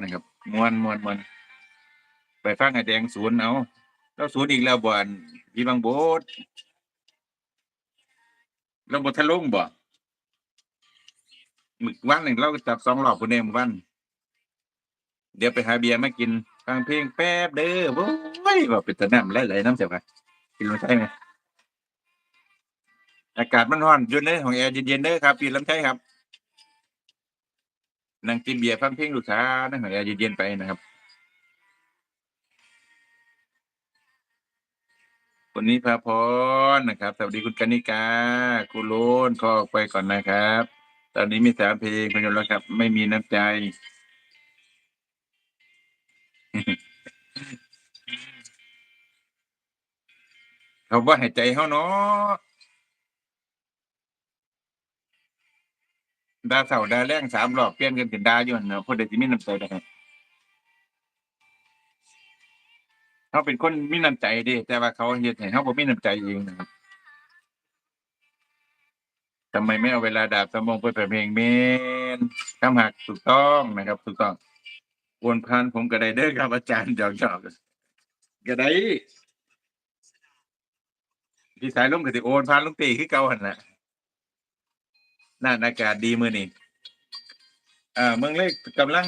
นะครับมวนมวนมวนไปฟังไอ้แดงศูนย์เอาแล้วศูนย์อีกแล้วบ่อนพี่บางโบดเราบททะลุงบ่หมึกวันหนึ่งเราจับสองรอบคนเดียววัน เดี๋ยวไปหาเบียร์มากินฟังเพลงแป๊บเด้อโว้ยว่าเป็นตะน้ำไหลๆน้ำเสียบกินลำไส้ไหมอากาศมันร้อนอยืนเลยของแอร์เย็นๆเด้อครับปีนลำไส้ครับ นั่งกินเบียร์ฟังเพลงลูกค้านั่งของแอร์เย็นๆไปนะครับ วันนี้พาพรนะครับ สวัสดีคุณกนิกา คุณโลนขอออกไปก่อนนะครับ ตอนนี้มีสามเพลงเพลงแล้วครับ ไม่มีน้ำใจ เขาว่าให้ใจเขาเนาะ ดาเสาดาแรงสามรอบเปลี่ยนกันเป็นดาอยู่หั่นเนาะคนใดที่มีน้ำใจนะครับเขาเป็นคนมีน้ำใจเดีแต่ว่าเขาเฮ็ดให้เขาบ่มีน้ำใจเองนะครับทำไมไม่เอาเวลาดาบสมองไปเป็นเพลงเมนคำหักถูกต้องนะครับถูกต้องอวนพันผมก็ได้เด้อครับอาจารย์จอกจอกก็ได้พี่สายลุงก็สิโอนพันลุงตีคือเก่าหั่นน่ะ น่าอากาศดีมือนี้เอ่อเมืองเลยกกำลัง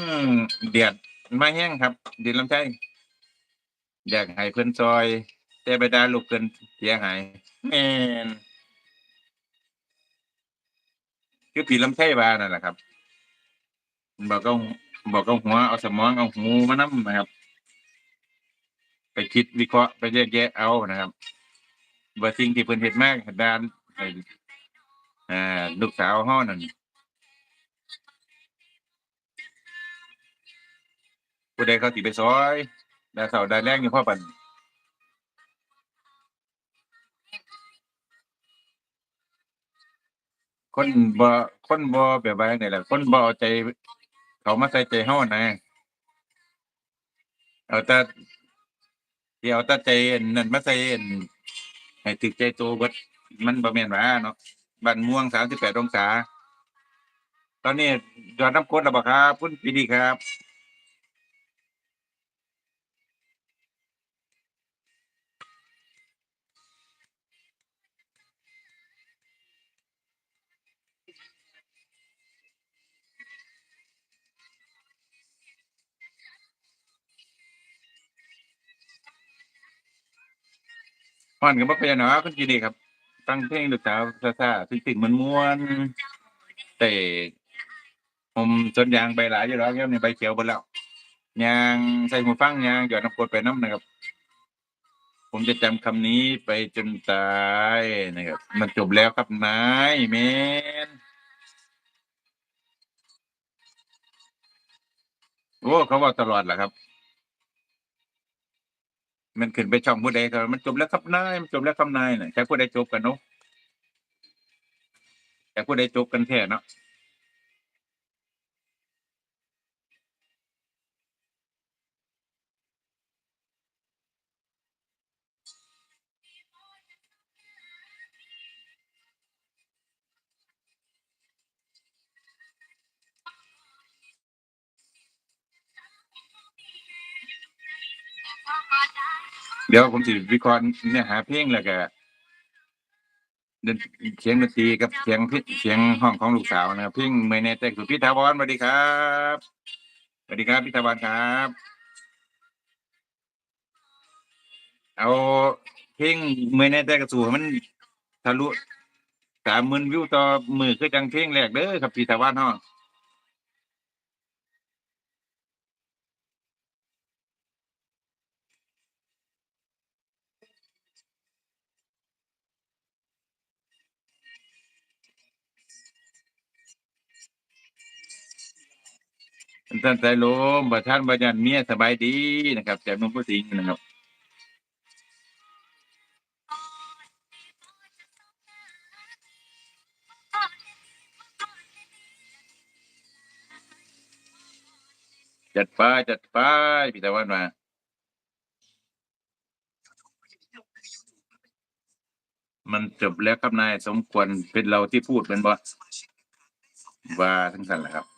เดือดมาแห้งครับเดือดลำไส้อยากให้เพิ่นซอย แต่ไปดาลูกเพิ่นเสียหายแม่นคือผีลำไส้บานั่นแหละครับ บอกก็บอกก็หัวเอาสมองเอาหูมานำนะครับ ไปคิดวิเคราะห์ไปแยกแยะเอานะครับว่าสิ่งที่เพิ่นเฮ็ดมากด้าน อ้อ่าลูกสาวเฮานั่นผู้ใดเขาสิไปซอยดาเสาดาแรงอยู่พ่อปันคนบ่คนบ่แบบว่าไงล่ะคนบ่เอาใจ เขามาใส่ใจเฮานะเอาแต่ที่เอาแต่ใจนนั่นมาใส่อันให้ถึกใจโตเบิดมันบ่แม่นว่าเนาะ บ้นม่วง38องศา ตอนนี้ยอดน้ำกรดแล้วบ่ครับคุณปีดีครับฮ้อนก็บ่เป็นหยังเนาะคุณปีดีครับ ฟังเพลงลูกสาวซ่าๆซึ้งๆม่วนๆแต่ผมสวนยางใบหลายอยู่แล้วเนี่ยใบเขียวเบิดแล้วยางใส่หูฟังยางหยอดน้ำกรดไปน้ำนะครับ ผมจะจำคำนี้ไปจนตายนะครับ มันจบแล้วครับนายแมนโอ้เขาบอกตลอดแหละครับ มันขึ้นไปช่องผู้ใดก็มันจบแล้วครับนายมันจบแล้วครับนายน่ะแค่ผู้ใดจบกันเนาะแค่ผู้ใดจบกันแท้เนาะ เดี๋ยวผมสิวิเคราะห์เนื้อหาเพลงแล้วก็ดนเสียงดนตรีกับเสียงพิเสียงห้องของลูกสาวนะครับเพลงเมื่อยแน่แต่สุพิธาวรสวัสดีครับสวัสดีครับพิธาวรครับ เอาเพลงเมื่อยแน่แต่กระสูมันทะลุสามหมื่นวิวต่อมือคือจังเพลงแรกเด้อครับพิธาวรเฮา ท่านใจลมบ่ท่านบ่ยันเมียสบายดีนะครับ จากนุ่มผู้สิงห์นะครับ จัดไปจัดไปพิธาวรมามันจบแล้วครับนายสมควรเป็นเราที่พูดเป็นบอว่าทั้งสันแหละครับ